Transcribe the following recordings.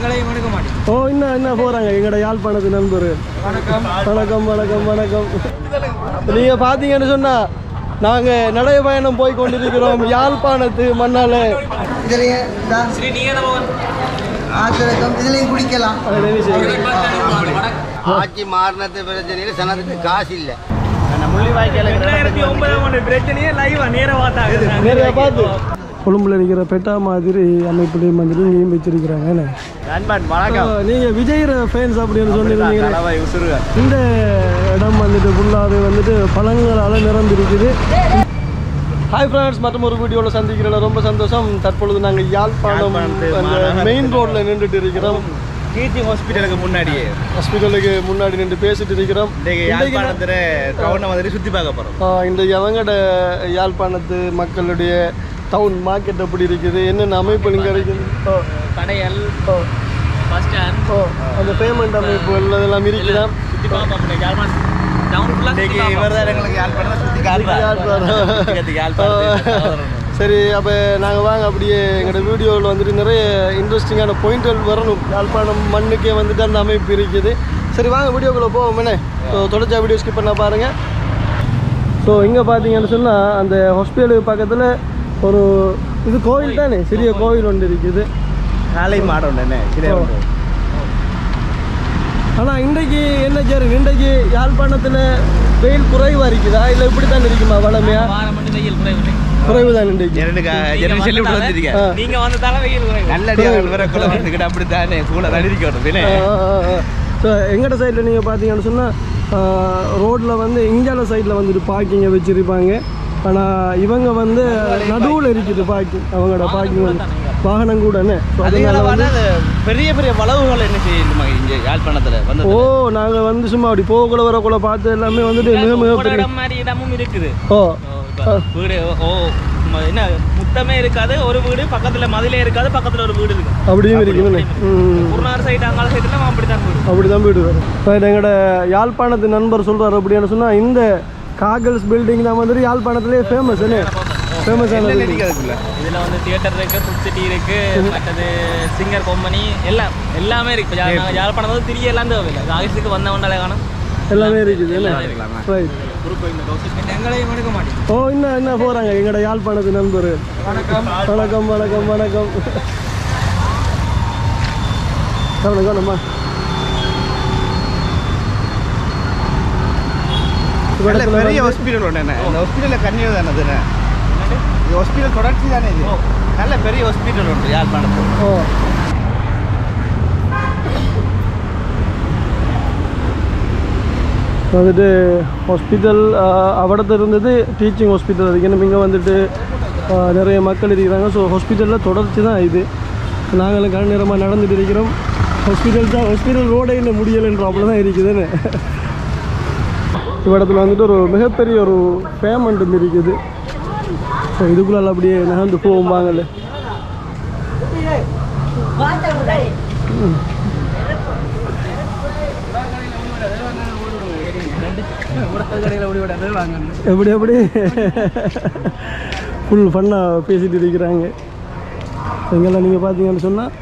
எங்களையும் எடுக்க மாட்டேன். ஓ இன்னும் என்ன போகிறாங்க எங்களோட யாழ்ப்பாணத்து நண்பர். வணக்கம். வணக்கம் வணக்கம் வணக்கம். நீங்கள் பார்த்தீங்கன்னு சொன்னால் நாங்கள் நடை பயணம் போய் கொண்டிருக்கிறோம் யாழ்ப்பாணத்து மண்ணால். இதுலயும் நீங்க குடிக்கலாம் ஆட்சி மாறினது பிரச்சனையில் சனத்துக்கு காசு இல்லை. ரெண்டாயிரத்தி ஒன்பதாம் ஆண்டு பிரச்சனையே லைவா நேர பார்த்தாங்க. பார்த்து. கொழும்புல இருக்கிற பெட்டா மாதிரி அமைப்புலையும் வந்துட்டு இங்கேயும் வச்சிருக்கிறாங்க நீங்கள் விஜய் ஃபேன்ஸ் அப்படின்னு சொல்லியிருந்தீங்க இந்த இடம் வந்துட்டு ஃபுல்லாகவே வந்துட்டு பழங்களால் நிரம்பியிருக்குது. ஹாய் ஃப்ரெண்ட்ஸ் மற்றும் ஒரு வீடியோவில் சந்திக்கிறதுல ரொம்ப சந்தோஷம். தற்பொழுது நாங்கள் யாழ்ப்பாணம் மெயின் ரோட்டில் நின்றுட்டு இருக்கிறோம். டீச்சிங் ஹாஸ்பிட்டலுக்கு முன்னாடியே. ஹாஸ்பிட்டலுக்கு முன்னாடி நின்று பேசிட்டு இருக்கிறோம். யாழ்ப்பாணத்தில் சுற்றி பார்க்க போகிறோம் இன்றைக்கு அவங்கட யாழ்ப்பாணத்து மக்களுடைய டவுன் மார்க்கெட் எப்படி இருக்குது? என்னென்ன அமைப்பு இங்கே இருக்குது ஓ, ஓ, பஸ் ஸ்டாண்ட் ஓ, அந்த பேமெண்ட் அமைப்புகள் அதெல்லாம் இருக்குதா? சரி அப்போ நாங்கள் வாங்க அப்படியே எங்களோட வீடியோவில் வந்துட்டு நிறைய இன்ட்ரெஸ்டிங்கான பாயிண்ட்கள் வரணும். யாழ்ப்பாணம் மண்ணுக்கே வந்துட்டு அந்த அமைப்பு இருக்குது. சரி வாங்க வீடியோக்குள்ளே போவோம் என்ன? ஸோ தொடர்ச்சியாக வீடியோ ஸ்கிப் பண்ண பாருங்கள் ஸோ இங்கே பார்த்தீங்கன்னு சொன்னால் அந்த ஹாஸ்பிட்டலுக்கு பக்கத்தில் ஒரு இது கோவில் தானே? சிறிய கோவில் ஒன்று இருக்குது. காலை மாடம் ஓ. ஆனால் இன்றைக்கு என்ன சரி இன்றைக்கு யாழ்ப்பாணத்தில் வெயில் குறைவாக இருக்குதா? இல்லை இப்படி தான் இருக்குமா வளமையா? குறைவு தான் இன்றைக்கு. நீங்க வந்ததால வெயில் வந்துக்கிட்டு அப்படி தானே கூட பின்னே ஸோ எங்கட சைடில் நீங்கள் பார்த்தீங்கன்னு சொன்னால் ரோட்டில் வந்து இங்கால சைடில் வந்துட்டு பார்க்கிங்கை வச்சுருப்பாங்க. ஆனால் இவங்க வந்து நடுவில் இருக்குது பார்க்கிங் அவங்களோட பார்க்கிங் வந்து வாகனம் கூட பெரிய பெரிய வளவுகள் என்ன செய்யணுமா இங்கே யாழ்ப்பாணத்தில் வந்து ஓ நாங்கள் வந்து சும்மா அப்படி போகக்குள்ள வரக்குள்ள பார்த்து எல்லாமே வந்துட்டு மிக மிக பெரிய மாதிரி இடமும் இருக்குது. ஓ வீடு ஓ என்ன முத்தமே இருக்காது ஒரு வீடு பக்கத்துல மதிலே இருக்காது பக்கத்துல ஒரு வீடு இருக்கு அப்படியும் இருக்குதுன்னு ம் குருநார் சைடு அங்கால சைடுல அப்படித்தான் வீடு. அப்படி தான் போயிட்டு வரும் எங்களோட யாழ்ப்பாணத்து நண்பர் சொல்கிறார் அப்படின்னு சொன்னால் இந்த காகல்ஸ் பில்டிங் தான் வந்துட்டு யாழ்ப்பாணத்துலேயே ஃபேமஸ் என்ன? ஃபேமஸ் ஆனது இதுல வந்து தியேட்டர் இருக்கு ஃபுட் சிட்டி இருக்கு மற்றது சிங்கர் கம்பெனி எல்லாம் எல்லாமே இருக்கு. இப்ப யா- யாழ்ப்பாணம் வந்து திரிய எல்லாம் தேவையில்லை. ஆஃபீஸுக்கு வந்த ஒன்றாலே காணும். எல்லாமே இருக்குது என்ன? ரைட் ஓ இன்னும் என்ன போகிறாங்க எங்களோட யாழ்ப்பாணத்து நண்பர். வணக்கம். வணக்கம் வணக்கம் வணக்கம். கவனம் கவனம்மா நல்ல பெரிய ஹாஸ்பிட்டல் ஒன்று என்ன? இந்த ஹாஸ்பிட்டலில் கன்னியூ தானே? அது என்ன? இது ஹாஸ்பிட்டல் தொடர்ச்சி தானே இது? நல்ல பெரிய ஹாஸ்பிட்டல் உண்டு யாழ்ப்பாணத்தில். ஓ. வந்துட்டு ஹாஸ்பிட்டல் அவடத்து இருந்தது டீச்சிங் ஹாஸ்பிட்டல் அதுக்கு என்ன இங்கே வந்துட்டு நிறைய மக்கள் இருக்கிறாங்க. ஸோ ஹாஸ்பிட்டலில் தொடர்ச்சி தான் இது. நாங்களும் கண் நேரமாக நடந்துட்டு இருக்கிறோம். ஹாஸ்பிட்டல் தான் ஹாஸ்பிட்டல் ரோடே இன்னும் முடியலைன்றாப்புல தான் இருக்குதுன்னு இவ்விடத்துல வந்துட்டு ஒரு மிகப்பெரிய ஒரு பேமெண்ட் இருக்குது. ஸோ இதுக்குள்ள அப்படியே நகர்ந்து போவோம் வாங்கல. எப்படி எப்படி? ஃபுல் ஃபன்னாக பேசிகிட்டு இருக்கிறாங்க. எங்கெல்லாம் நீங்கள் பார்த்தீங்கன்னு சொன்னால்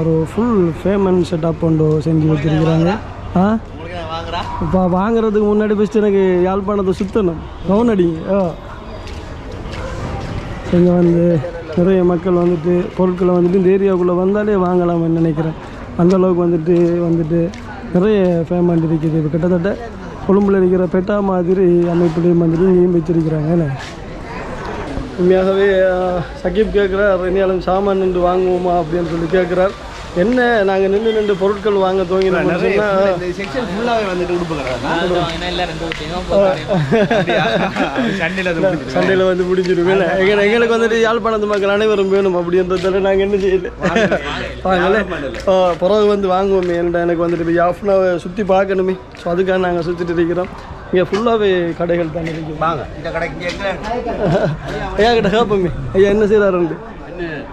ஒரு ஃபுல் ஃபேமன் செட்டப் ஒன்று செஞ்சு வச்சுருக்கிறாங்க ஆ? இப்போ வாங்குறதுக்கு முன்னாடி ஃபஸ்ட்டு எனக்கு யாழ்ப்பாணத்தை சுற்றணும் கவுன் அடிங்க. ஆ. இங்கே வந்து நிறைய மக்கள் வந்துட்டு பொருட்களை வந்துட்டு இந்த ஏரியாவுக்குள்ளே வந்தாலே வாங்கலாம்னு நினைக்கிறேன். அந்த அளவுக்கு வந்துட்டு வந்துட்டு நிறைய ஃபேமண்ட் இருக்குது. இப்போ கிட்டத்தட்ட கொழும்பில் இருக்கிற பெட்டா மாதிரி அமைப்புலையும் வந்துட்டு இங்கேயும் வச்சிருக்கிறாங்க. உண்மையாகவே சகிப் கேட்குறார் இனியாலும் சாமான் நின்று வாங்குவோமா அப்படின்னு சொல்லி கேட்குறார். என்ன நாங்கள் நின்று நின்று பொருட்கள் வாங்க இந்த செக்ஷன் ஃபுல்லாகவே வந்துட்டு சண்டையில் வந்து முடிஞ்சிடும் என்ன எங்க எங்களுக்கு வந்துட்டு யாழ்ப்பாணத்து மக்கள் அனைவரும் வேணும் அப்படின்றதால நாங்கள் என்ன செய்யல வாங்கல பிறகு வந்து வாங்குவோமே எனக்கு வந்துட்டு இப்போ யாஃப்னாவை சுற்றி பார்க்கணுமே. ஸோ அதுக்காக நாங்கள் சுற்றிட்டு இருக்கிறோம். இங்கே ஃபுல்லாகவே கடைகள் தானே இருக்குது வாங்க. இந்த கடைக்கு ஐயா கிட்ட கேட்போமே ஐயா என்ன செய்கிறாருண்டு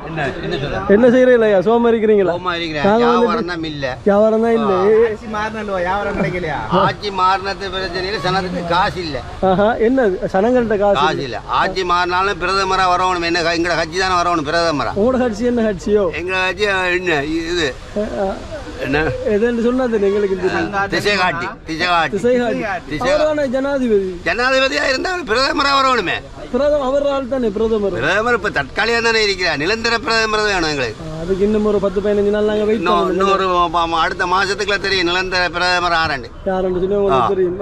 என்ன என்ன செய்கிறீங்களா சோமா இருக்கிறீங்களா? வியாபாரம் இல்ல வியாபாரம் தான் இல்லை. ஆட்சி மாறினாலும் வியாபாரம் கிடைக்கலையா? ஆட்சி மாறினது பிரச்சனையில சனத்துக்கு காசு இல்ல. ஆஹா என்ன சனங்கள்கிட்ட காசு காசு இல்ல. ஆட்சி மாறினாலும் பிரதமரா வரணும். என்ன எங்கட கட்சி தானே வரணும் பிரதமரா? உங்களோட கட்சி என்ன கட்சியோ? எங்க கட்சி என்ன இது? என்ன? எதுன்னு சொன்னாது எங்களுக்கு. திசை காட்டி திசை காட்டி திசை காட்டி திசை அவரான ஜனாதிபதி. ஜனாதிபதியா இருந்தா பிரதமரா வரணுமே. பிரதமர் அவர் ஆள் தானே பிரதமர். பிரதமர் இப்ப தற்காலிகம் தானே இருக்கிறார். நிரந்தர பிரதமர் வேணும் எங்களுக்கு. அதுக்கு இன்னும் ஒரு பத்து பதினஞ்சு நாள் நாங்கள் வெயிட் இன்னும் இன்னொரு அடுத்த மாசத்துக்குள்ள தெரியும். நிரந்தர பிரதமர் ஆரண்டு சொல்லி உங்களுக்கு தெரியும்.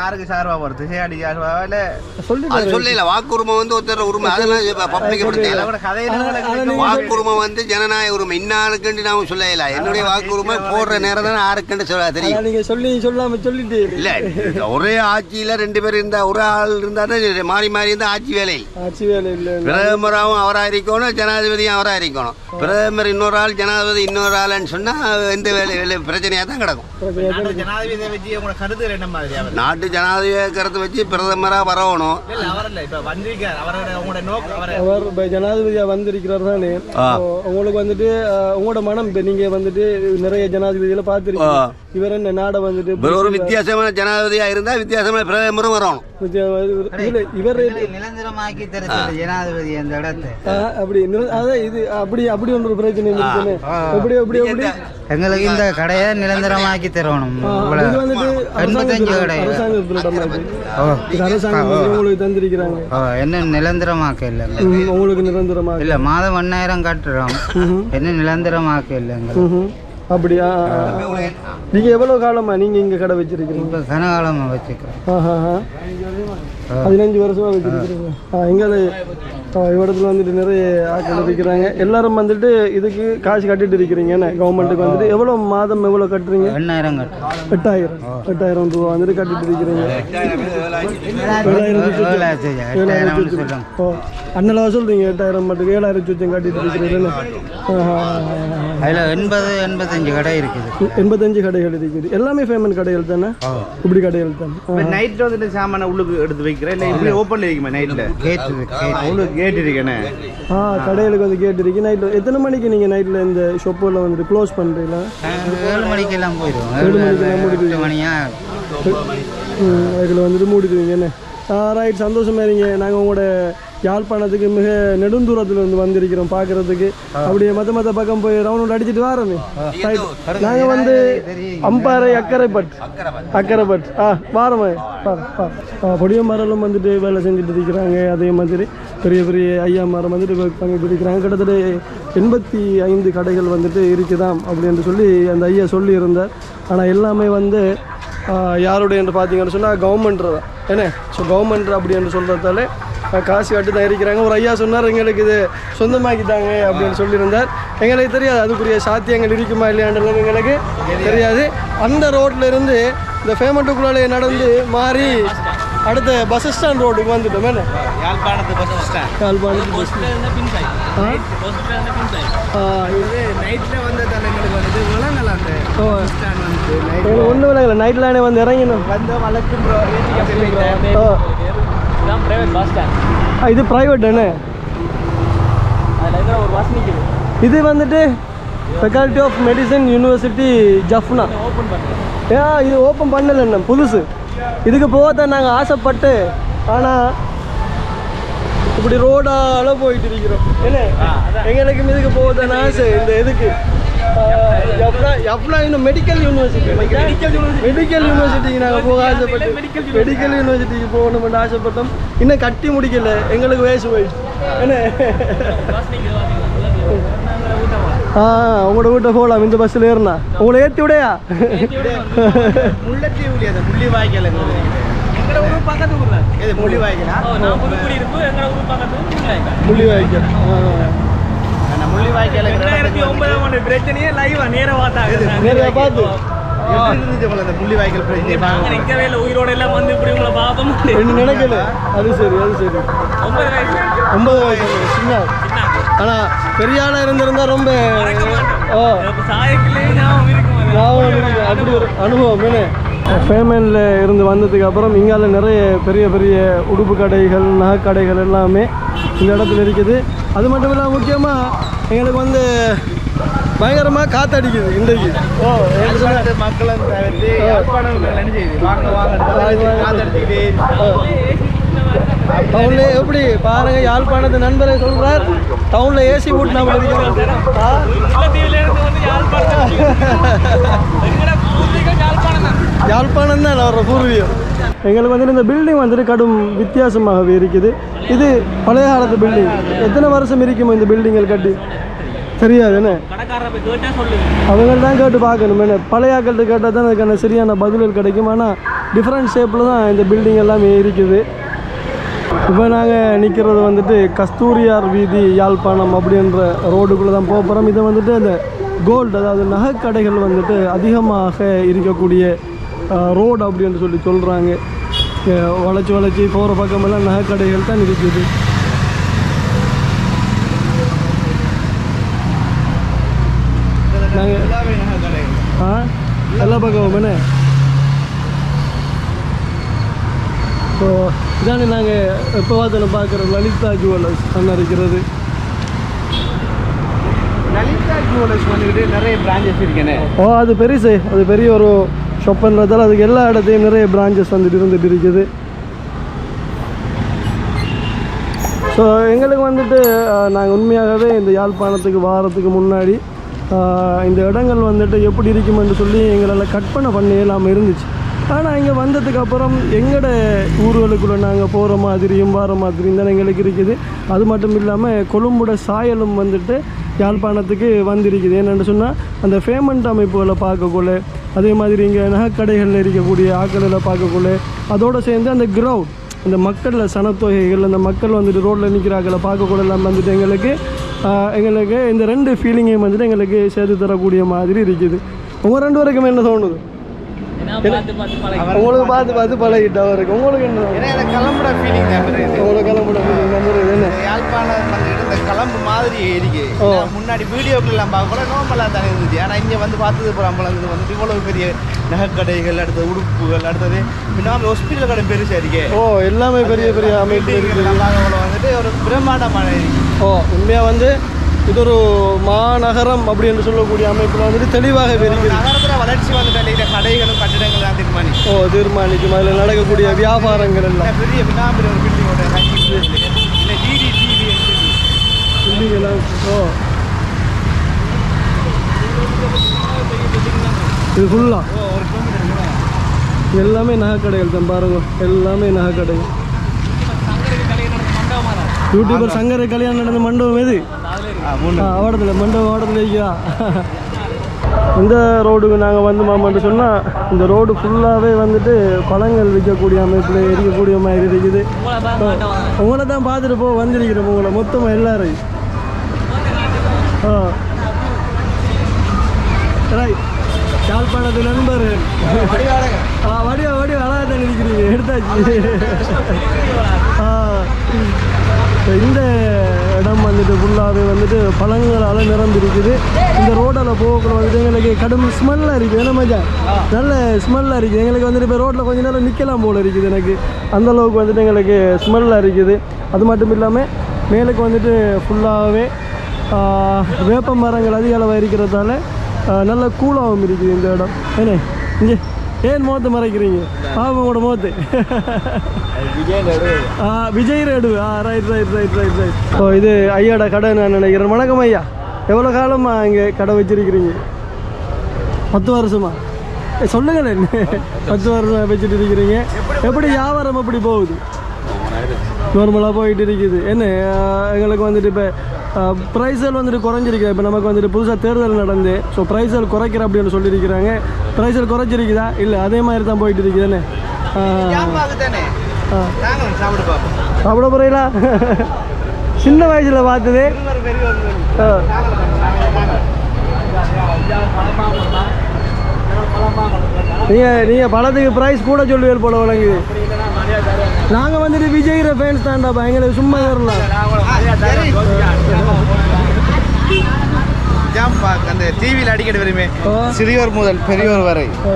யாருக்கு சார்பா போறது? திசையாடி சார்பா இல்ல அது சொல்லிட்டாரு சொல்லல வாக்குரிமை வந்து ஒருத்தர் உரிமை. அதெல்லாம் பப்ளிக் நீங்க வாக்குரிமை வந்து ஜனநாயக உரிமை. இன்னாருக்குன்னு நாம சொல்லல. என்னுடைய வாக்குரிமை போடுற நேரம் தான் யாருக்குன்னு சொல்ல தெரியும். நீங்க சொல்லி சொல்லாம சொல்லிட்டு இல்ல ஒரே ஆட்சியில ரெண்டு பேர் இருந்தா ஒரு ஆள் இருந்தா தான் மாறி மாறி இருந்தா ஆட்சி வேலை. ஆட்சி வேலை இல்லை பிரதமராகவும் அவராக இருக்கணும் ஜனாதிபதியும் அவராக இருக்கணும். பிரதமர் இன்னொரு ஆள் ஜனாதிபதி இன்னொரு ஆளுன்னு சொன்னா எந்த வேலை வேலை பிரச்சனையாக தான் கிடக்கும் நாட்டு ஜனாதிபதியை வச்சு உங்களோட கருத்து என்ன மாதிரி அவர் நாட்டு ஜனாதிபதி கருத்தை வச்சு பிரதமராக வரணும் இல்ல அவர் இல்ல இப்ப வந்திருக்கார் அவரோட உங்களோட நோக்கம் அவரை அவர் இப்ப ஜனாதிபதியா வந்திருக்கிறார் தானே உங்களுக்கு வந்துட்டு உங்களோட மனம் இப்ப நீங்க வந்துட்டு நிறைய ஜனாதிபதிகளை பார்த்திருக்கீங்க இவர் என்ன நாடை வந்துட்டு ஒரு வித்தியாசமான ஜனாதிபதியாக இருந்தால் வித்தியாசமான பிரதமரும் வரணும் இவர் நிரந்தரமாக்கி தர ஜனாதிபதி அந்த இடத்தை அப்படி அதான் இது அப்படி அப்படி ஒன்று ஒரு பிரச்சனை எப்படி எப்படி எப்படி? எங்களுக்கு இந்த கடையை நிரந்தரமாக்கி தரணும். எண்பத்தஞ்சு கடை. உங்களுக்கு தந்திருக்கிறாங்க. என்ன நிரந்தரமாக்க இல்லைங்க ம், உங்களுக்கு நிரந்தரமாக இல்ல மாதம் ஒன்னாயிரம் கட்டுறோம். என்ன நிரந்தரமாக்க இல்லைங்க. அப்படியா? நீங்க எவ்வளவு காலமா நீங்க இங்க கடை வச்சிருக்கீங்க இப்ப கனகாலமா வச்சுக்கிறோம். பதினஞ்சு வருஷமா வச்சிருக்கிறீங்க ஆ, இவ்விடத்துல வந்துட்டு நிறைய ஆட்கள் இருக்கிறாங்க. எல்லாரும் வந்துட்டு இதுக்கு காசு கட்டிட்டு இருக்கிறீங்க. என்ன கவர்மெண்ட்டுக்கு வந்துட்டு எவ்வளவு மாதம் எவ்வளவு கட்டுறீங்க? எண்ணாயிரம் எட்டாயிரம். எட்டாயிரம் ரூபா வந்துட்டு கட்டிட்டு இருக்கிறீங்க. ஏழாயிரம் ஓ அண்ணலவா சொல்றீங்க எட்டாயிரம் மட்டும். ஏழாயிரம் சுச்சம் கட்டிட்டு இருக்கிறீங்க. அதுல எண்பது எண்பத்தஞ்சு கடை இருக்குது. எண்பத்தஞ்சு கடைகள் இருக்குது. எல்லாமே ஃபேமன் கடைகள் தானே? இப்படி கடைகள் தானே? நைட்ல வந்துட்டு சாமான உள்ளுக்கு எடுத்து வைக்கிறேன் இல்ல இப்படி ஓப்பன்ல இருக்குமா நைட்ல கேட்டு கேட்டு உள்ளுக்கு கேட் இருக்கேனே? ஆ கடைகளுக்கு வந்து இருக்கு. நைட்டில் எத்தனை மணிக்கு நீங்கள் நைட்டில் இந்த ஷாப்பில் வந்துட்டு க்ளோஸ் பண்ணுறீங்களா ஏழு ஏழு மணிக்கெல்லாம் மூடிடுவீங்க. மணியா? அதில் வந்துட்டு மூடிடுவீங்க என்ன? ரைட் சந்தோஷமா இருங்க. நாங்கள் உங்களோட யாழ்ப்பாணத்துக்கு மிக நெடுந்தூரத்தில் இருந்து வந்திருக்கிறோம் பார்க்கறதுக்கு. அப்படியே மற்ற மற்ற பக்கம் போய் ரவுண்ட் அடிச்சிட்டு வாரமே. நாங்கள் வந்து அம்பாறை அக்கரைப்பட் அக்கரைப்பட் ஆ வாரமே. பொடிய மரலும் வந்துட்டு வேலை செஞ்சுட்டு இருக்கிறாங்க. அதே மாதிரி பெரிய பெரிய ஐயா மரம் வந்துட்டு ஒர்க் பண்ணிட்டு இருக்கிறாங்க. கிட்டத்தட்ட எண்பத்தி ஐந்து கடைகள் வந்துட்டு இருக்குதாம் அப்படின்னு சொல்லி அந்த ஐயா சொல்லியிருந்தார். ஆனால் எல்லாமே வந்து யாருடைய என்று பார்த்தீங்கன்னு சொன்னால் கவர்மெண்ட் தான். என்ன ஸோ கவர்மெண்ட் அப்படி என்று சொல்கிறதால காசு கட்டி தான் இருக்கிறாங்க. ஒரு ஐயா சொன்னார் எங்களுக்கு இது சொந்தமாக்கிட்டாங்க அப்படின்னு சொல்லியிருந்தார். எங்களுக்கு தெரியாது அதுக்குரிய சாத்தியங்கள் இருக்குமா இல்லையான்றது எங்களுக்கு தெரியாது. அந்த ரோட்ல இருந்து இந்த ஃபேமட்டுக்குள்ளாலே நடந்து மாறி அடுத்த பஸ் ஸ்டாண்ட் ரோடுக்கு வந்துட்டோம். என்ன யாழ்ப்பாணத்து பஸ் ஸ்டாண்ட் யாழ்ப்பாணத்து பஸ் ஒன்றும் இல்லைங்களா வந்து இறங்கினோம் வந்து ஆ, இது ப்ரைவேட் தானே? இது வந்துட்டு faculty of medicine university Jaffna ஏன் இது ஓப்பன் பண்ணல புதுசு. இதுக்கு போக தான் நாங்கள் ஆசைப்பட்டு ஆனால் இப்படி ரோடால போயிட்டு இருக்கிறோம் என்ன? எங்களுக்கு இதுக்கு போக தான் ஆசை. இந்த இதுக்கு. இன்னும் மெடிக்கல் யூனிவர்சிட்டி மெடிக்கல் யூனிவர்சிட்டிக்கு நாங்கள் போக ஆசைப்பட்டு மெடிக்கல் யூனிவர்சிட்டிக்கு போகணும்னு ஆசைப்பட்டோம். இன்னும் கட்டி முடிக்கல. எங்களுக்கு வயசு என்ன? ஆ உங்களோட வீட்டை போகலாம் இந்த பஸ்ஸில் ஏறினா. உங்களை ஏற்றி விடையா? முள்ளி வாய்க்கால் எங்களோட ஊர் பக்கத்து ஊர் தான் இது முள்ளி வாய்க்காலா? ஓ நான் புதுக்குடி இருப்பு எங்களோட ஊர் பக்கத்து ஊர் முள்ளாய்க்கா முள்ளி வாய்க்கால். அந்த முள்ளி வாய்க்கால் ரெண்டாயிரத்தி ஒன்பதாம் ஆண்டு பிரச்சனையே லைவா நேர பார்த்தாங்க நேரா பார்த்து. நிக்கவே இல்லை. உயிரோட எல்லாம் வந்து இப்படி உங்களை பார்ப்போம். என்ன நினைக்கல. அது சரி அது சரி. ஒன்பது வயசு. ஒன்பது வயசு. சின்ன. ஆனால் பெரிய இருந்திருந்தா ரொம்ப. அப்படி ஒரு அனுபவம் என்ன? ஃபேமனில் இருந்து வந்ததுக்கு அப்புறம் இங்கால நிறைய பெரிய பெரிய உடுப்பு கடைகள் நகை கடைகள் எல்லாமே இந்த இடத்துல இருக்குது. அது மட்டும் இல்லாமல் முக்கியமாக எங்களுக்கு வந்து பயங்கரமாக காற்றடிக்குது இன்றைக்கு. ஓ டவுன்ல எப்படி பாருங்க யாழ்ப்பாணத்து நண்பரை சொல்றார் டவுன்ல ஏசி போட்டு நம்ம இருக்கிறோம் ஆ? முல்லைத்தீவுல இருந்து வந்து யாழ்ப்பாணம் எங்கட பூர்வீகம் யாழ்ப்பாணம் தான் யாழ்ப்பாணம் பூர்வீகம். எங்களுக்கு வந்துட்டு இந்த பில்டிங் வந்துட்டு கடும் வித்தியாசமாகவே இருக்குது. இது பழைய காலத்து பில்டிங் எத்தனை வருஷம் இருக்குமோ இந்த பில்டிங்கள் கட்டி? தெரியாது என்ன? அவங்க தான் கேட்டு பார்க்கணும் என்ன? பழைய ஆக்கள்கிட்ட கேட்டால் தான் அதுக்கான சரியான பதில்கள் கிடைக்கும். ஆனால் டிஃப்ரெண்ட் ஷேப்பில் தான் இந்த பில்டிங் எல்லாமே இருக்குது. இப்போ நாங்கள் நிற்கிறது வந்துட்டு கஸ்தூரியார் வீதி யாழ்ப்பாணம் அப்படின்ற ரோடுக்குள்ளே தான் போக போகிறோம் இதை வந்துட்டு அந்த கோல்டு அதாவது நகைக்கடைகள் வந்துட்டு அதிகமாக இருக்கக்கூடிய ரோடு அப்படின்னு சொல்லி சொல்கிறாங்க வளைச்சி வளைச்சி போகிற பக்கமெல்லாம் நகைக்கடைகள் தான் இருக்குது. நாங்கள் ஆ? எல்லா பக்கமும் என்ன ஸோ இதானே நாங்கள் எப்போ பார்த்தாலும் பார்க்குற லலிதா ஜுவல்லர்ஸ் இருக்கிறது. லலிதா ஜுவல்லர்ஸ் வந்துக்கிட்டு நிறைய பிரான்ச்சஸ் இருக்கேனே. ஓ அது பெருசு. அது பெரிய ஒரு ஷாப்புன்றதால அதுக்கு எல்லா இடத்தையும் நிறைய பிரான்ச்சஸ் வந்துட்டு இருந்துட்டு இருக்குது ஸோ எங்களுக்கு வந்துட்டு நாங்கள் உண்மையாகவே இந்த யாழ்ப்பாணத்துக்கு வாரத்துக்கு முன்னாடி இந்த இடங்கள் வந்துட்டு எப்படி இருக்குமென்று சொல்லி எங்களால் கற்பனை பண்ண இல்லாமல் இருந்துச்சு. ஆனால் இங்கே வந்ததுக்கு அப்புறம் எங்களோட ஊர்களுக்குள்ளே நாங்கள் போகிற மாதிரியும் வர மாதிரியும் தான் எங்களுக்கு இருக்குது. அது மட்டும் இல்லாமல் கொழும்புட சாயலும் வந்துட்டு யாழ்ப்பாணத்துக்கு வந்திருக்குது. என்னென்னு சொன்னால் அந்த பேமெண்ட் அமைப்புகளை பார்க்கக்குள்ள அதே மாதிரி இங்கே நகைக்கடைகளில் இருக்கக்கூடிய ஆக்களில் பார்க்கக்குள்ள அதோடு சேர்ந்து அந்த கிரவுட் இந்த மக்களில் சனத்தொகைகள் அந்த மக்கள் வந்துட்டு ரோட்டில் நிற்கிறாக்களை பார்க்கக்கூட எல்லாம் வந்துட்டு எங்களுக்கு எங்களுக்கு இந்த ரெண்டு ஃபீலிங்கையும் வந்துட்டு எங்களுக்கு சேர்த்து தரக்கூடிய மாதிரி இருக்குது. உங்கள் ரெண்டு வரைக்கும் என்ன தோணுது? உங்களுக்கு பார்த்து பார்த்து பழகிட்டா இருக்கு உங்களுக்கு என்ன கிளம்புற ஃபீலிங் உங்களுக்கு feeling நம்புறது என்ன? யாழ்ப்பாணம் கிளம்பு மாதிரி. நான் முன்னாடி வீடியோக்கெல்லாம் பார்க்கல நார்மலாக தானே இருந்துச்சு. ஆனால் இங்கே வந்து பார்த்தது அப்புறம் அம்பளம் வந்துட்டு இவ்வளோ பெரிய நகைக்கடைகள் அடுத்தது உடுப்புகள் அடுத்தது நார்மல் ஹாஸ்பிட்டல் கடை பெருசாக இருக்கே. ஓ எல்லாமே பெரிய பெரிய அமைப்பு வந்துட்டு ஒரு பிரம்மாண்டமான இருக்கு ஓ உண்மையாக வந்து இது ஒரு மாநகரம் அப்படி என்று சொல்லக்கூடிய அமைப்பில் வந்துட்டு தெளிவாக இருக்குது நகரத்தில் வளர்ச்சி வந்துட்டு இந்த கடைகளும் கட்டிடங்கள் தான் தீர்மானி ஓ தீர்மானிக்கும். அதில் நடக்கக்கூடிய வியாபாரங்கள் எல்லாம். பெரிய வினாம்பரி ஒரு டிவி ஓ இது கிலோமீட்டர் எல்லாமே நகைக்கடைகள் தான் பாருங்க. எல்லாமே மண்டபமா தான் யூடியூபர் சங்கர கல்யாணம் நடந்த மண்டபம் எது? அவடத்தில் மண்டபம் அவடத்தில் இருக்கா இந்த ரோடுக்கு நாங்கள் வந்து மாமான்னு சொன்னால் இந்த ரோடு ஃபுல்லாகவே வந்துட்டு பழங்கள் விற்கக்கூடிய அமைப்பில் இருக்கக்கூடிய மாதிரி இருக்குது. உங்களை தான் பார்த்துட்டு போ வந்திருக்கிறோம் உங்களை. மொத்தமாக எல்லாரையும் யாழ்ப்பாணத்து நண்பர் ஆ வடிவா வடிவா அழகாக தான் நினைக்கிறீங்க எடுத்தாச்சு ஆ இந்த இடம் வந்துட்டு ஃபுல்லாகவே வந்துட்டு பழங்களால் நிரம்பியிருக்குது இந்த ரோட்டில் போகக்குள்ள வந்துட்டு எங்களுக்கு கடும் ஸ்மெல்லாக இருக்குது என்ன மஜா நல்ல ஸ்மெல்லாக இருக்குது எங்களுக்கு வந்துட்டு இப்போ ரோட்டில் கொஞ்ச நேரம் நிற்கலாம் போல் இருக்குது எனக்கு அந்தளவுக்கு வந்துட்டு எங்களுக்கு ஸ்மெல்லாக இருக்குது அது மட்டும் இல்லாமல் மேலுக்கு வந்துட்டு ஃபுல்லாகவே வேப்ப மரங்கள் அதிக அளவாக இருக்கிறதால நல்ல கூலாகவும் இருக்குது இந்த இடம். என்ன? இங்கே ஏன் முகத்தை மறைக்கிறீங்க? பாவம் உங்களோட ஆ விஜய் ரேடு. ஆ right right right right right ஓ இது ஐயாட கடை நான் நினைக்கிறேன். வணக்கம் ஐயா. எவ்வளோ காலமாக இங்கே கடை வச்சிருக்கிறீங்க? பத்து வருஷமா? ஏ, சொல்லுங்களேன். பத்து வருஷம் வச்சுட்டு இருக்கிறீங்க. எப்படி வியாபாரம் எப்படி போகுது? நார்மலாக போயிட்டு இருக்குது. என்ன எங்களுக்கு வந்துட்டு இப்போ ப்ரைஸல் வந்துட்டு குறைஞ்சிருக்கு. இப்போ நமக்கு வந்துட்டு புதுசாக தேர்தல் நடந்து ஸோ ப்ரைஸல் குறைக்கிற அப்படின்னு சொல்லியிருக்கிறாங்க ப்ரைஸல் குறைஞ்சிருக்குதா? இல்லை அதே மாதிரி தான் போயிட்டு இருக்குது என்ன ஆ, ஜாமாக்கு தானே ஆ. நாங்களும் சாப்பிட பார்ப்போம். சாப்பிட போறீங்களா? சின்ன வயசுல பார்த்தது. ஒரு பெரிய ஒரு ஆ. நீங்க நீங்க பழத்துக்கு பிரைஸ் கூட சொல்லுவீர்கள் போல வழங்குது. நாங்க வந்துட்டு விஜய் ஃபேன்ஸ் தான்டா எங்களுக்கு சும்மா பாக் அந்த டிவியில் அடிக்கடி வருமே. சிறியோர் முதல் பெரியோர் வரை. ஆ.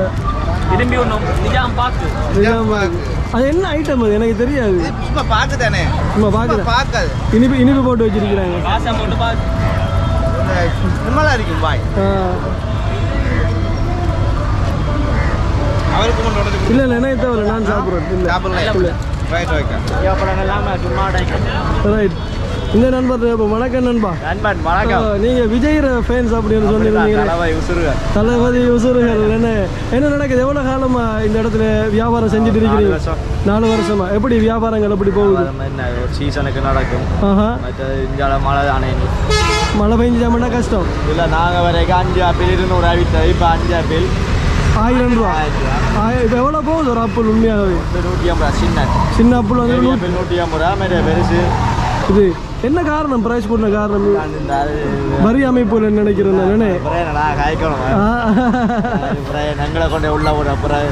விரும்பி ஒன்றும் நிஜாம் பார்த்து நிஜாம் பாக்கு. அது என்ன ஐட்டம் அது? எனக்கு தெரியாது. சும்மா பார்க்க தானே சும்மா பார்க்குறேன் பார்க்காது இனிப்பு இனிப்பு போட்டு வச்சிருக்கிறாங்க. போட்டு பார்த்து நிம்மலா இருக்கும் பாய். அவருக்கு இல்லை இல்லை எனக்கு தேவையில்ல நான் சாப்பிட்றேன் இல்லை. ரைட் இந்த நண்பர் இப்போ வணக்கம் நண்பா. நண்பன் ஆ, நீங்க விஜய் ஃபேன்ஸ் அப்படின்னு சொல்லியிருந்தீங்க தளபதி உசுறுகள் என்ன? என்ன நடக்குது? எவ்வளோ காலமா இந்த இடத்துல வியாபாரம் செஞ்சுட்டு இருக்கிறீங்க? நாலு வருஷமா? எப்படி வியாபாரங்கள் எப்படி போகுது? சீசனுக்கு நடக்கும். இந்தியாவில் மழை தானே மழை பெஞ்சாமன்னா கஷ்டம். இல்லை நாங்கள் வரைக்கும் அஞ்சு ஆப்பிள் இருநூறு ஆகிட்டு இப்போ அஞ்சு ஆப்பிள். ஆயிரம் ரூபா. இப்போ எவ்வளோ போகுது? ஒரு ஆப்பிள் உண்மையாகவே. நூற்றி ஐம்பது ரூபா சின்ன. சின்ன ஆப்பிள் வந்து நூற்றி ஐம்பது ரூபா மேலே பெருசு. இது என்ன காரணம்? பிரைஸ் கூட்டின காரணம்? வரி அமைப்புல நினைக்கிறேன் நான் கொண்டு உள்ள போட அப்புறம்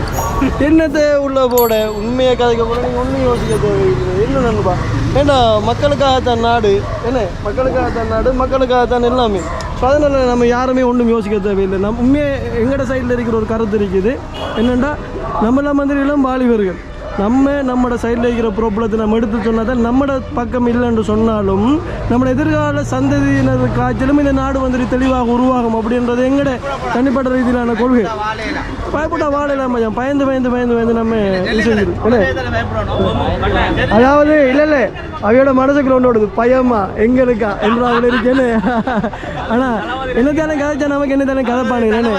என்னத்தை உள்ள போட? உண்மையை கதைக்க போட நீங்கள் ஒன்றும் யோசிக்க தேவையில்லை. என்ன நண்பா. ஏண்டா மக்களுக்காகத்தான் நாடு. என்ன? மக்களுக்காகத்தான் நாடு மக்களுக்காகத்தான் எல்லாமே. ஸோ அதனால் நம்ம யாருமே ஒன்றும் யோசிக்க தேவையில்லை. நம்ம உண்மையே எங்கட சைடில் இருக்கிற ஒரு கருத்து இருக்குது. என்னென்னா நம்மள மாதிரி வாலிபர்கள். நம்ம நம்மட சைடில் இருக்கிற ப்ராப்ளத்தை நம்ம எடுத்து சொன்னால் தான் நம்மட பக்கம் இல்லைன்னு சொன்னாலும் நம்மளோட எதிர்கால சந்ததியினர் காய்ச்சலும் இந்த நாடு வந்துட்டு தெளிவாக உருவாகும் அப்படின்றது எங்கட தனிப்பட்ட ரீதியிலான கொள்கை? பயப்பட்டா வாழலாம் மச்சான் பயந்து பயந்து பயந்து பயந்து நம்ம அதாவது இல்லை இல்லை. அவையோட மனசுக்குள்ள ஒன்று ஓடுது. பயமா? எங்க இருக்கா? என்று அவள் இருக்கேன்னு ஆனா என்ன தானே கதைச்சா நமக்கு என்ன தானே கதைப்பானுங்க.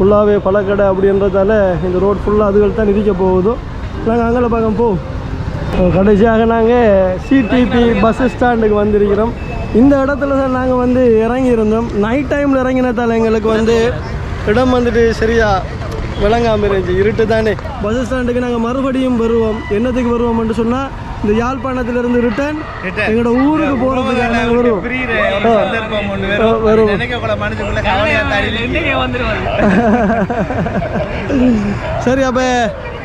ஃபுல்லாகவே பழக்கடை அப்படின்றதால இந்த ரோடு ஃபுல்லாக அதுகள் தான் இடிக்க போகுதோ. நாங்கள் அங்கே பார்க்க போ. கடைசியாக நாங்கள் சிடிபி பஸ் ஸ்டாண்டுக்கு வந்திருக்கிறோம். இந்த இடத்துல தான் நாங்கள் வந்து இறங்கியிருந்தோம். நைட் டைமில் இறங்கினதால எங்களுக்கு வந்து இடம் வந்துட்டு சரியாக விளங்காமல் இருந்துச்சு. இருட்டு தானே பஸ் ஸ்டாண்டுக்கு நாங்கள் மறுபடியும் வருவோம். என்னத்துக்கு வருவோம்னு சொன்னால் இந்த யாழ்ப்பாணத்திலிருந்து ரிட்டர்ன் எங்களோட ஊருக்கு கவலையா இன்னைக்கு வந்துருவாரு. சரி அப்போ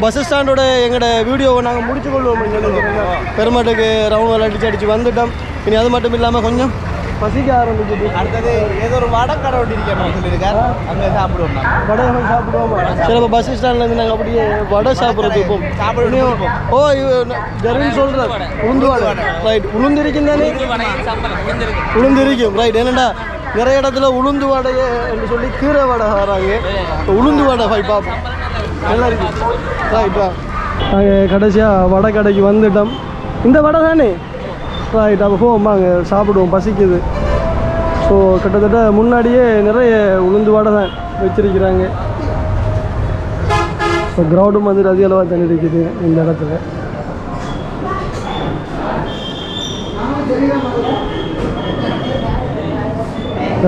பஸ் ஸ்டாண்டோட எங்களோட வீடியோவை நாங்கள் முடிச்சு கொள்வோம். பெருமாட்டுக்கு ரவுண்ட் அடிச்சு அடிச்சு வந்துட்டோம். இனி அது மட்டும் இல்லாமல் கொஞ்சம் பசிக்க ஆரம்பிச்சிட்டு அடுத்தது ஏதோ ஒரு வடக்கடை ஒட்டி இருக்கேன் சொல்லியிருக்காரு. அங்கே சாப்பிடுவோம் வடை சாப்பிடுவோமா? சரி அப்போ பஸ் ஸ்டாண்ட்லேருந்து நாங்கள் அப்படியே வடை சாப்பிட்றதுக்கு போவோம். சாப்பிடுவோம் ஓ ஜெர்வின் சொல்கிறார் உளுந்து வடை. ரைட் உளுந்து இருக்கும் தானே? சம்பளம் முடிஞ்சிருக்கு உளுந்து இருக்கும் ரைட் என்னடா நிறைய இடத்துல உளுந்து வடையை என்று சொல்லி கீரை வடை வராங்க இப்போ உளுந்து வடை போய் பார்ப்போம். நல்லா இருக்கு. ரைட் வா. நாங்கள் கடைசியாக வடை கடைக்கு வந்துட்டோம். இந்த வடை தானே? ரைட் அப்போ போவோம் வாங்க சாப்பிடுவோம் பசிக்குது. ஸோ கிட்டத்தட்ட முன்னாடியே நிறைய உளுந்து வடை தான் வச்சிருக்கிறாங்க. ஸோ கிரவுண்டும் வந்து அதிக அளவாக தண்ணி இருக்குது இந்த இடத்துல.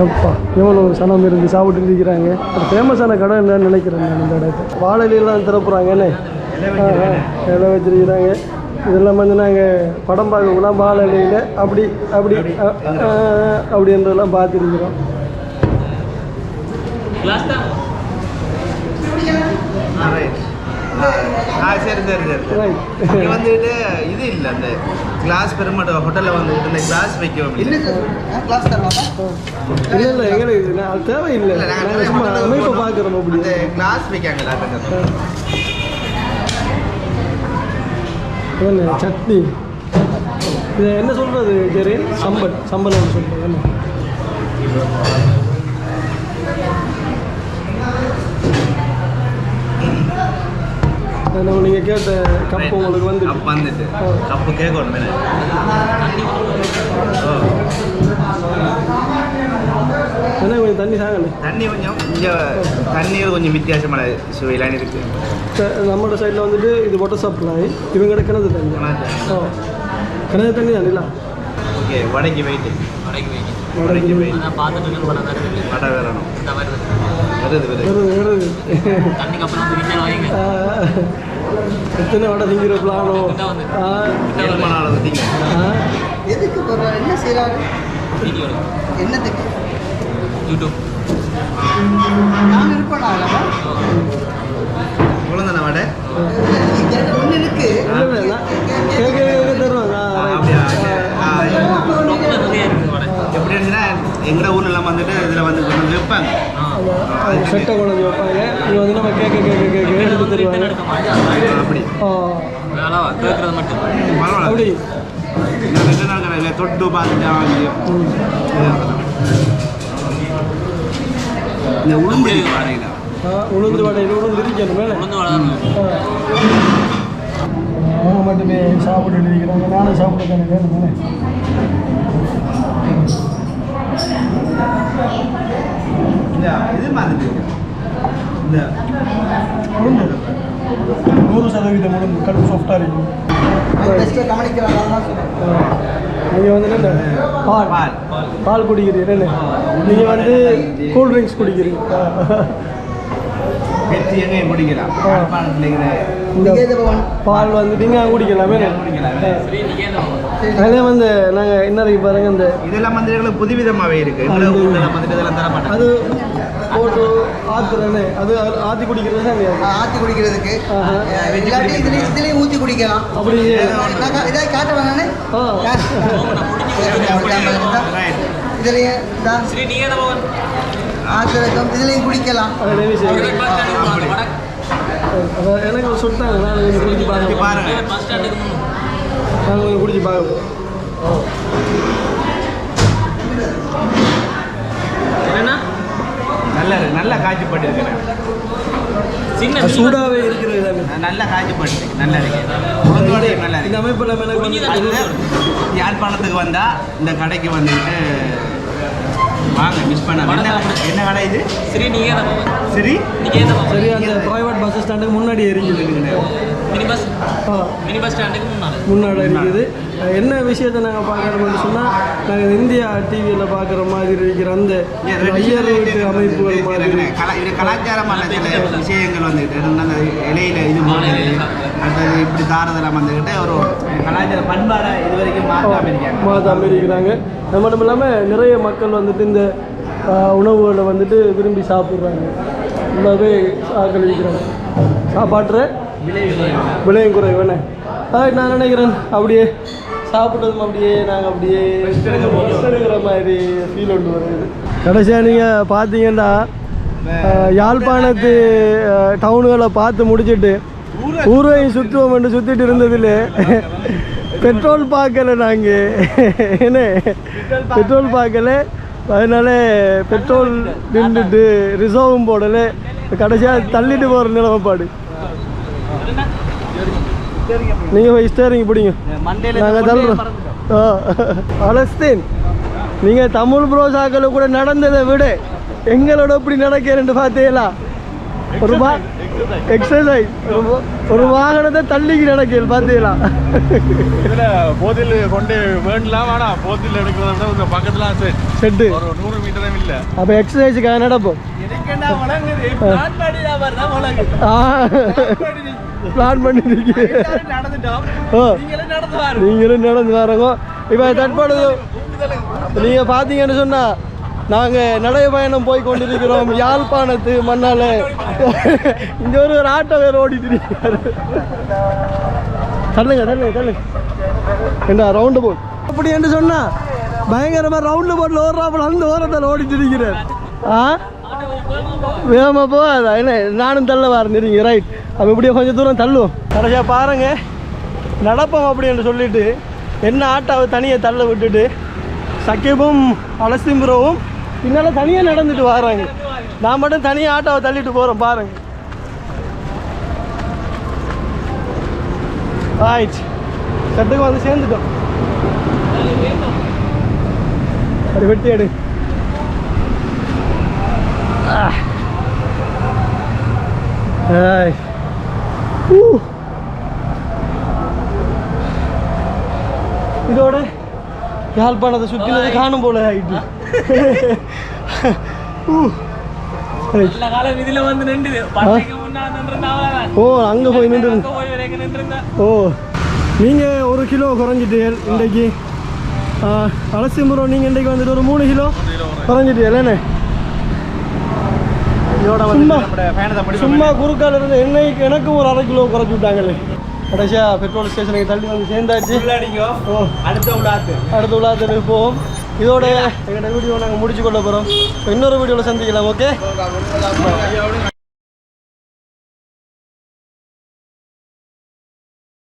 அப்பா எவ்வளோ சனம் இருந்து சாப்பிட்டு இருக்கிறாங்க. ஒரு ஃபேமஸான கடை என்னன்னு நினைக்கிறேன் நான் இந்த இடத்துல. வாழையிலாம் திறப்புறாங்கன்னு இலை வச்சிருக்கிறாங்க. இதெல்லாம் வந்து நாங்கள் படம் பார்க்கக்குள்ள வாழையில அப்படி அப்படி அப்படின்றதெல்லாம் பார்த்துருக்குறோம். கிளாஸ் தான். ரைட் ஆ சரி சரி சரி ரைட் இங்க வந்துட்டு இது இல்லை அந்த கிளாஸ் பெருமாட்ட ஹோட்டலில் வந்துட்டு இந்த கிளாஸ் வைக்க இல்லை இல்லை இல்லை எங்களுக்கு தேவையில்லை. நாங்கள் சும்மா அமைப்பை பார்க்குறோம் அப்படி கிளாஸ் என்ன சட்னி? இது என்ன சொல்கிறது சரி சம்பல் சம்பல் சொல்கிறது என்ன? அதில் நீங்கள் கேட்ட கப்பு உங்களுக்கு வந்து கப் வந்துட்டு. கப்பு கேட்கணும் என்ன கொஞ்சம் தண்ணி சாங்கண்ணே தண்ணி கொஞ்சம் இங்கே தண்ணீர் கொஞ்சம் வித்தியாசமான சுவையிலான இருக்கு. ச- நம்மளோட சைடில் வந்துட்டு இது வாட்டர் சப்ளை இவங்க கிணறு தண்ணி. ஓ. கிணறு தண்ணி தானே ஓகே வடக்கி வெயிட்டு வடைக்கு வைங்க வடக்கி வெயிட் பார்த்துட்டு வடை வரணும் எத்தனை வடை திங்கிற பிளானோ எதுக்கு என்ன செய்யறாரு என்னத்துக்கு? யூடியூப். நான் இருப்பேனா குழந்தை வடை? ஒன்று இருக்கு. எப்படி இருந்துச்சுன்னா எங்கட ஊர்ல எல்லாம் வந்துட்டு இதுல வந்து வைப்பாங்க. அந்த அந்த செட்டை கொண்டு வந்து வைப்பாங்க. இங்கே வந்து நம்ம கேட்க கேட்க கேட்க எடுத்து தருவாங்க அப்படி. அப்படி. தொட்டு பார்த்துட்டு உளுந்து கடையில் ஆ, உளுந்து வடையில் உளுந்து இருக்கணும் அவங்க மட்டுமே சாப்பிட்டு இருக்கிறாங்க. நானும் சாப்பிட தானே வேணும் இந்த இது மாதிரி இந்த நூறு சதவீதம் உளுந்து கடும் சாஃப்டாக இருக்கும் நீங்கள் வந்து என்ன பால். பால். பால் குடிக்கிறீங்க என்ன நீங்கள் வந்து கூல் ட்ரிங்க்ஸ் குடிக்கிறீங்க. வெற்றி எங்கேயும் குடிக்கலாம் பால் வந்து நீங்கள் குடிக்கலாமே அதே வந்து நாங்கள் இன்னைக்கு பாருங்க இந்த இதெல்லாம் வந்து எங்களுக்கு புதுவிதமாகவே இருக்கு. எங்களை ஊரில் வந்துட்டு இதெல்லாம் தர மாட்டாங்க அது போட்டு ஆத்துறேன்னு. அது ஆற்றி குடிக்கிறது? ஆத்தி குடிக்கிறதுக்கு. இல்லாட்டி ஊத்தி குடிக்கலாம். அப்படி நான் கா- இதை காட்டுவேன் நானு ஆ. ரைட் இதுலயும் இதா ஸ்ரீ நீங்க பவன் ஆத்திரக்கம் இதுலயும் குடிக்கலாம் அதை நினைவு செய்யுங்க. பஸ் ஸ்டாண்டுக்கு வடக்கு எனக்கு ஒரு சொட்டாங்க நான் கொஞ்சம் குடிச்சு பார்க்க பாருங்க. நாங்கள் கொஞ்சம் குடிச்சு பார்க்க என்னன்னா நல்ல நல்ல காய்ச்சிப்பட்டு இருக்கிறேன் சின்ன சூடாகவே இருக்கிறது நல்ல காய்ச்சிப்பட்டு நல்லா இருக்கு. வடையும் நல்லா இந்த இருக்கு. அமைப்பில் எனக்கு வந்து அடுத்து யாழ்ப்பாணத்துக்கு வந்தா இந்த கடைக்கு வந்துட்டு வாங்க மிஸ் பண்ணாம. என்ன கடை இது? சரி நிகேத பவன் சரி? அந்த ப்ரைவேட் பஸ் ஸ்டாண்டுக்கு முன்னாடி எரிஞ்சுது முன்னாடி இருக்குது. என்ன விஷயத்தை நாங்கள் பார்க்குறோம்னு சொன்னால் நாங்கள் இந்தியா டிவியில் பார்க்குற மாதிரி இருக்கிற அந்த ஐயர் வீட்டு அமைப்புகள் மாதிரி கலா இது கலாச்சாரமான சில விஷயங்கள் வந்துட்டு அந்த இலையில இது அடுத்தது இப்படி தாரதெல்லாம் வந்துக்கிட்டு ஒரு கலாச்சார பண்பாடை இது வரைக்கும் மாற்றாம இருக்காங்க மாதாம இருக்கிறாங்க அது மட்டும் இல்லாமல் நிறைய மக்கள் வந்துட்டு இந்த உணவுகளை வந்துட்டு விரும்பி சாப்பிட்றாங்க. ஃபுல்லாகவே ஆக்கள் இருக்கிறாங்க சாப்பாட்டுற விலையும் குறைவு அதான் நான் நினைக்கிறேன் அப்படியே சாப்பிட்டதும் அப்படியே நாங்கள் அப்படியே எடுக்கிற மாதிரி ஃபீல் ஒன்று வருது கடைசியாக நீங்கள் பார்த்தீங்கன்னா யாழ்ப்பாணத்து டவுனுகளை பார்த்து முடிச்சிட்டு ஊரையும் சுற்றுவோம் என்று சுற்றிட்டு இருந்ததில் பெட்ரோல் பார்க்கல நாங்கள் என்ன? பெட்ரோல் பார்க்கல அதனால பெட்ரோல் நின்றுட்டு ரிசர்வும் போடலை. கடைசியாக தள்ளிட்டு போகிற நிலமைப்பாடு. நீங்கள் போய் ஸ்டேரிங் பிடிங்க. நாங்கள் தள்ளுறோம். ஆ அலஸ்தீன் நீங்கள் தமிழ் ப்ரோசாக்களை கூட நடந்ததை விட எங்களோட இப்படி நடக்கிறேன்னு பார்த்தீங்களா? ஒரு வா எக்ஸசைஸ் ஒரு வாகனத்தை தள்ளிக்கு நடக்கல பார்த்தீங்களா? போதில் கொண்டு வேண்டலாம் வேணாம் போதில் எடுக்கிறத பக்கத்துல செட்டு. ஒரு நூறு மீட்டரும் இல்ல. அப்போ எக்ஸசைஸுக்காக நடப்போம். பிளான் பண்ணிருக்கீங்க. நீங்களும் நடந்து வரங்க. இப்போ தற்பொழுது நீங்கள் பார்த்தீங்கன்னு சொன்னால் நாங்கள் நடைபயணம் போய் கொண்டிருக்கிறோம். யாழ்ப்பாணத்து மண்ணால். இங்கே ஒரு ஒரு ஆட்டோ வேறு ஓடிட்டு இருக்காரு. தள்ளுங்க தள்ளுங்க தள்ளுங்க. என்ன ரவுண்டு போட் அப்படி என்று சொன்னா பயங்கரமாக ரவுண்டு போட்டில் ஓடுறாப்புல அந்த ஓரத்தில் ஓடிட்டு இருக்கிறார். ஆ? வேகமாக போகாதா என்ன நானும் தள்ள வரேன் ரைட் அப்போ இப்படியே கொஞ்சம் தூரம் தள்ளுவோம். கடைசியாக பாருங்க. நடப்போம் அப்படி என்று சொல்லிட்டு என்ன ஆட்டாவை தனியாக தள்ள விட்டுட்டு சக்கிபும் அலசிம்புரவும் பின்னால் தனியாக நடந்துட்டு வராங்க. நான் மட்டும் தனியாக ஆட்டாவை தள்ளிட்டு போகிறோம் பாருங்க. ஆயிடுச்சு. செட்டுக்கு வந்து சேர்ந்துட்டோம். அது வெட்டி எடு. ஏய். ஊ. இதோட யாழ்ப்பாணத்தை சுற்றினது காணும் போல ஆயிட்டு ஓ அங்கே போய் நின்று ஓ நீங்கள் ஒரு கிலோ குறைஞ்சிட்டு இன்றைக்கு அலசிமுறம் நீங்கள் இன்றைக்கு வந்துட்டு ஒரு மூணு கிலோ குறைஞ்சிட்டு இல்லைண்ணே இதோட சும்மா. சும்மா குறுக்கால இருந்து எண்ணெய்க்கு எனக்கும் ஒரு அரை கிலோ குறைச்சி விட்டாங்களே. கடைசியாக பெட்ரோல் ஸ்டேஷனுக்கு தள்ளி வந்து சேர்ந்தாச்சு. அடுத்த விடாத்து அடுத்த உலாத்துக்கு போவோம். இதோட எங்களோட வீடியோ நாங்கள் முடிச்சு கொள்ள போகிறோம் இன்னொரு வீடியோவில் சந்திக்கலாம் ஓகே